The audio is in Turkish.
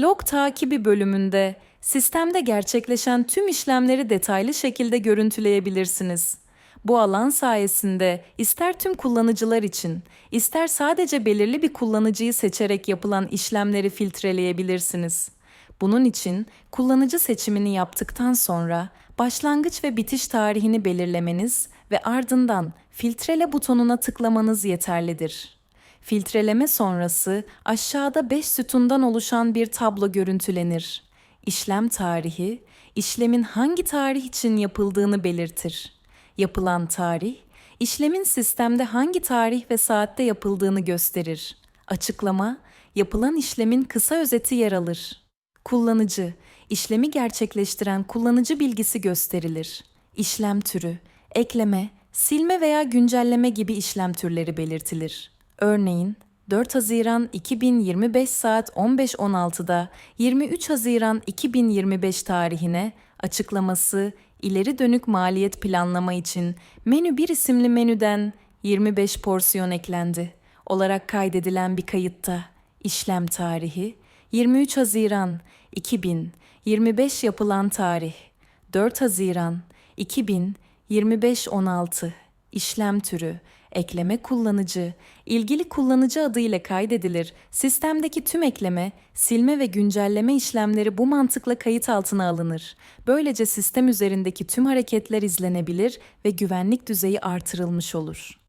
Log takibi bölümünde sistemde gerçekleşen tüm işlemleri detaylı şekilde görüntüleyebilirsiniz. Bu alan sayesinde ister tüm kullanıcılar için, ister sadece belirli bir kullanıcıyı seçerek yapılan işlemleri filtreleyebilirsiniz. Bunun için kullanıcı seçimini yaptıktan sonra başlangıç ve bitiş tarihini belirlemeniz ve ardından filtrele butonuna tıklamanız yeterlidir. Filtreleme sonrası aşağıda 5 sütundan oluşan bir tablo görüntülenir. İşlem tarihi, işlemin hangi tarih için yapıldığını belirtir. Yapılan tarih, işlemin sistemde hangi tarih ve saatte yapıldığını gösterir. Açıklama, yapılan işlemin kısa özeti yer alır. Kullanıcı, işlemi gerçekleştiren kullanıcı bilgisi gösterilir. İşlem türü, ekleme, silme veya güncelleme gibi işlem türleri belirtilir. Örneğin 4 Haziran 2025 saat 15.16'da 23 Haziran 2025 tarihine açıklaması ileri dönük maliyet planlama için menü 1 isimli menüden 25 porsiyon eklendi. Olarak kaydedilen bir kayıtta işlem tarihi 23 Haziran 2025 yapılan tarih 4 Haziran 2025 16 işlem türü ekleme kullanıcı ilgili kullanıcı adı ile kaydedilir. Sistemdeki tüm ekleme, silme ve güncelleme işlemleri bu mantıkla kayıt altına alınır. Böylece sistem üzerindeki tüm hareketler izlenebilir ve güvenlik düzeyi artırılmış olur.